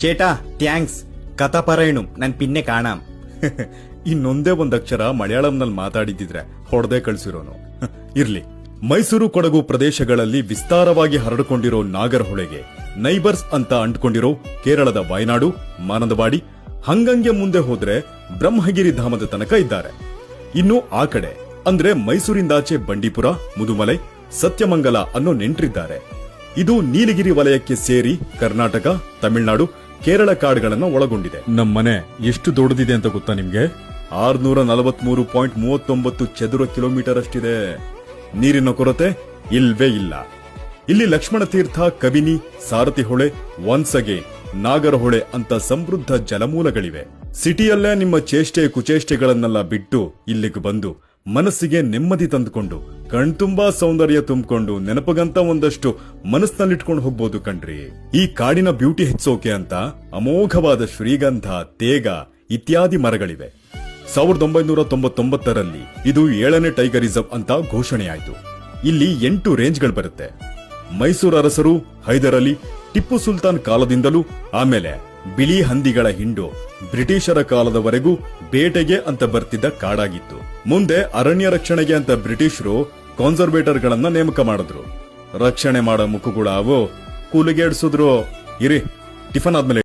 ಚೇಟಾ, thanks. ಕಥಾ ನನ್ ನಾನು ಪಿನ್ನೆ കാണാം ಇನ್ನೊಂದೇ ಒಂದು ಅಕ್ಷರ ಮಲಯಾಳಂನಲ್ಲಿ ಮಾತಾಡಿದ್ದಿದ್ರೆ ಹೊಡೆದೆ ಕಳಿಸಿರೋನು. ಇರ್ಲಿ. ಮೈಸೂರು ಕೊಡಗು ಪ್ರದೇಶಗಳಲ್ಲಿ ವಿಸ್ತಾರವಾಗಿ ಹರಡಿಕೊಂಡಿರೋ ನಾಗರಹೊಳೆಗೆ ನೈಬರ್ಸ್ ಅಂತ ಅಂಟ್ಕೊಂಡಿರೋ ಕೇರಳದ ವಯನಾಡು, ಮಾನಂದವಾಡಿ, ಹಂಗಂಗೆ ಮುಂದೆ ಹೋದ್ರೆ ಬ್ರಹ್ಮಗಿರಿ ಧಾಮದ ತನಕ ಇದ್ದಾರೆ. ಇನ್ನು ಆ ಕಡೆ, ಅಂದ್ರೆ ಮೈಸೂರಿಂದಾಚೆ ಬಂಡೀಪುರ, ಮುದುಮಲೈ, ಸತ್ಯಮಂಗಲ ಅನ್ನೋ ನೆಂಟ್ರಿದ್ದಾರೆ. ಇದು ನೀಲಗಿರಿ ವಲಯಕ್ಕೆ ಸೇರಿ ಕರ್ನಾಟಕ, ತಮಿಳುನಾಡು ಕೇರಳ ಕಾರ್ಡ್ಗಳನ್ನು ಒಳಗೊಂಡಿದೆ. ನಮ್ಮನೆ ಎಷ್ಟು ದೊಡ್ಡದಿದೆ ಅಂತ ಗೊತ್ತಾ ನಿಮ್ಗೆ? ಆರ್ನೂರ ನಲವತ್ಮೂರು ಪಾಯಿಂಟ್ ಮೂವತ್ತೊಂಬತ್ತು ಚದುರ ಕಿಲೋಮೀಟರ್ ಅಷ್ಟಿದೆ ನೀರಿನ ಕೊರತೆ ಇಲ್ವೇ ಇಲ್ಲ. ಇಲ್ಲಿ ಲಕ್ಷ್ಮಣ ತೀರ್ಥ ಕಬಿನಿ ಸಾರಥಿ ಹೊಳೆ ಒನ್ಸ್ ಅಗೇನ್ ನಾಗರಹೊಳೆ ಅಂತ ಸಮೃದ್ಧ ಜಲಮೂಲಗಳಿವೆ. ಸಿಟಿಯಲ್ಲೇ ನಿಮ್ಮ ಚೇಷ್ಟೆ ಕುಚೇಷ್ಟೆಗಳನ್ನೆಲ್ಲ ಬಿಟ್ಟು ಇಲ್ಲಿಗೆ ಬಂದು ಮನಸ್ಸಿಗೆ ನೆಮ್ಮದಿ ತಂದುಕೊಂಡು ಕಣ್ತುಂಬಾ ಸೌಂದರ್ಯ ತುಂಬಿಕೊಂಡು ನೆನಪಗಂತ ಒಂದಷ್ಟು ಮನಸ್ಸಿನಲ್ಲಿಟ್ಕೊಂಡು ಹೋಗ್ಬೋದು ಕಣ್ರಿ. ಈ ಕಾಡಿನ ಬ್ಯೂಟಿ ಹೆಚ್ಚೋಕೆ ಅಂತ ಅಮೋಘವಾದ ಶ್ರೀಗಂಧ, ತೇಗ ಇತ್ಯಾದಿ ಮರಗಳಿವೆ. ಸಾವಿರದ ಒಂಬೈನೂರ ತೊಂಬತ್ತೊಂಬತ್ತರಲ್ಲಿ ಇದು ಏಳನೇ ಟೈಗರ್ ರಿಸರ್ವ್ ಅಂತ ಘೋಷಣೆಯಾಯಿತು. ಇಲ್ಲಿ ಎಂಟು ರೇಂಜ್ಗಳು ಬರುತ್ತೆ. ಮೈಸೂರು ಅರಸರು, ಹೈದರ್ ಅಲಿ, ಟಿಪ್ಪು ಸುಲ್ತಾನ್ ಕಾಲದಿಂದಲೂ ಆಮೇಲೆ ಬಿಳಿ ಹಂದಿಗಳ ಹಿಂಡು ಬ್ರಿಟಿಷರ ಕಾಲದವರೆಗೂ ಬೇಟೆಗೆ ಅಂತ ಬರ್ತಿದ್ದ ಕಾಡಾಗಿತ್ತು. ಮುಂದೆ ಅರಣ್ಯ ರಕ್ಷಣೆಗೆ ಅಂತ ಬ್ರಿಟಿಷರು ಕಾನ್ಸರ್ವೇಟರ್ಗಳನ್ನ ನೇಮಕ ಮಾಡಿದ್ರು. ರಕ್ಷಣೆ ಮಾಡೋ ಮುಖಗಳು ಅವು ಕೂಲಿಗೇಡ್ಸಿದ್ರು, ಇರಿ, ಟಿಫನ್ ಆದ್ಮೇಲೆ